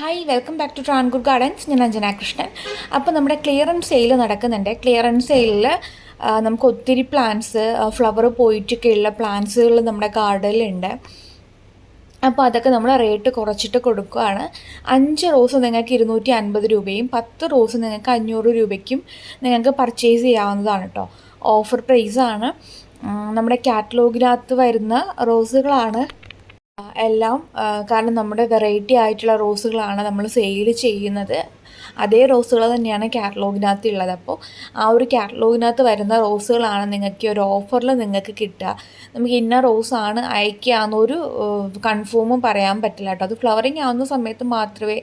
Hi welcome back to Travancore gardens ഞാൻ അഞ്ജന കൃഷ്ണൻ. അപ്പോൾ നമ്മുടെ ക്ലിയറൻസ് സെയിൽ നടക്കുന്നുണ്ട്. ക്ലിയറൻസ് സെയിലിൽ നമുക്ക് ഒത്തിരി പ്ലാന്റ്സ് ഫ്ലവർ പോയിട്ടൊക്കെയുള്ള പ്ലാന്റ്സുകൾ നമ്മുടെ ഗാർഡനിലുണ്ട് അപ്പോൾ അതൊക്കെ നമ്മൾ റേറ്റ് കുറച്ചിട്ട് കൊടുക്കുകയാണ്. അഞ്ച് റോസ് നിങ്ങൾക്ക് ഇരുന്നൂറ്റി അൻപത് രൂപയും പത്ത് റോസ് നിങ്ങൾക്ക് അഞ്ഞൂറ് രൂപയ്ക്കും നിങ്ങൾക്ക് പർച്ചേസ് ചെയ്യാവുന്നതാണ് കേട്ടോ ഓഫർ പ്രൈസാണ് നമ്മുടെ കാറ്റലോഗിനകത്ത് വരുന്ന റോസുകളാണ് എല്ലാം കാരണം നമ്മുടെ വെറൈറ്റി ആയിട്ടുള്ള റോസുകളാണ് നമ്മൾ സെയിൽ ചെയ്യുന്നത്. അതേ റോസുകൾ തന്നെയാണ് കാറ്റലോഗിനകത്ത് ഉള്ളത്. അപ്പോൾ ആ ഒരു കാറ്റലോഗിനകത്ത് വരുന്ന റോസുകളാണ് നിങ്ങൾക്ക് ഒരു ഓഫറിൽ നിങ്ങൾക്ക് കിട്ടുക. നമുക്ക് ഇന്ന റോസ് റോസാണ് അയക്കുകയെന്നൊരു കൺഫേമും പറയാൻ പറ്റില്ല കേട്ടോ. അത് ഫ്ലവറിങ് ആവുന്ന സമയത്ത് മാത്രമേ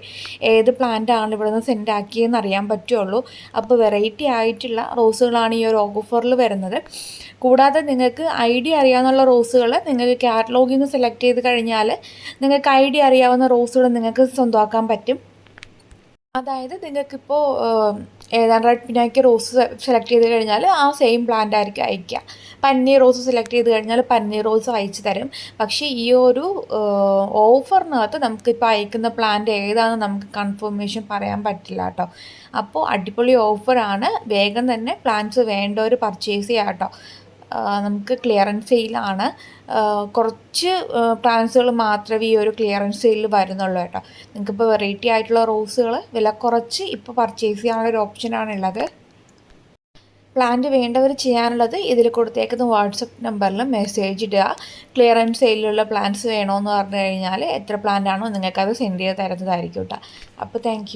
ഏത് പ്ലാന്റ് ആണ് ഇവിടെ നിന്ന് സെൻഡ് ആക്കിയെന്ന് അറിയാൻ പറ്റുള്ളൂ. അപ്പോൾ വെറൈറ്റി ആയിട്ടുള്ള റോസുകളാണ് ഈ ഒരു ഓഫറിൽ വരുന്നത്. കൂടാതെ നിങ്ങൾക്ക് ഐഡിയ അറിയാവുന്ന റോസുകൾ നിങ്ങൾക്ക് കാറ്റലോഗിൽ നിന്ന് സെലക്ട് ചെയ്ത് കഴിഞ്ഞാൽ നിങ്ങൾക്ക് ഐഡിയ അറിയാവുന്ന റോസുകൾ നിങ്ങൾക്ക് സ്വന്തമാക്കാൻ പറ്റും. അതായത് നിങ്ങൾക്കിപ്പോൾ ഏതാണ് റെഡ് പിനാക്കി റോസ് സെലക്ട് ചെയ്ത് കഴിഞ്ഞാൽ ആ സെയിം പ്ലാന്റ് ആയിരിക്കും അയക്കുക പന്നി റോസ് സെലക്ട് ചെയ്ത് കഴിഞ്ഞാൽ പന്നി റോസ് അയച്ചു തരും. പക്ഷേ ഈ ഒരു ഓഫറിനകത്ത് നമുക്കിപ്പോൾ അയക്കുന്ന പ്ലാന്റ് ഏതാണെന്ന് നമുക്ക് കൺഫർമേഷൻ പറയാൻ പറ്റില്ല കേട്ടോ. അപ്പോൾ അടിപൊളി ഓഫറാണ് വേഗം തന്നെ പ്ലാന്റ്സ് വേണ്ടവർ പർച്ചേസ് ചെയ്യാം കേട്ടോ. നമുക്ക് ക്ലിയറൻസ് സെയിലാണ് കുറച്ച് പ്ലാന്റ്സുകൾ മാത്രമേ ഈ ഒരു ക്ലിയറൻസ് സെയിലിൽ വരുന്നുള്ളൂ കേട്ടോ. നിങ്ങൾക്കിപ്പോൾ വെറൈറ്റി ആയിട്ടുള്ള റോസുകൾ വില കുറച്ച് ഇപ്പോൾ പർച്ചേസ് ചെയ്യാനുള്ള ഒരു ഓപ്ഷനാണ് ഉള്ളത് പ്ലാന്റ് വേണ്ടവർ ചെയ്യാനുള്ളത് ഇതിൽ കൊടുത്തേക്കുന്ന വാട്സപ്പ് നമ്പറിൽ മെസ്സേജ് ഇടുക. ക്ലിയറൻസ് സെയിലുള്ള പ്ലാന്റ്സ് വേണമെന്ന് പറഞ്ഞു കഴിഞ്ഞാൽ എത്ര പ്ലാന്റ് ആണോ നിങ്ങൾക്കത് സെൻഡ് ചെയ്ത് തരുന്നതായിരിക്കും കേട്ടോ അപ്പോൾ താങ്ക്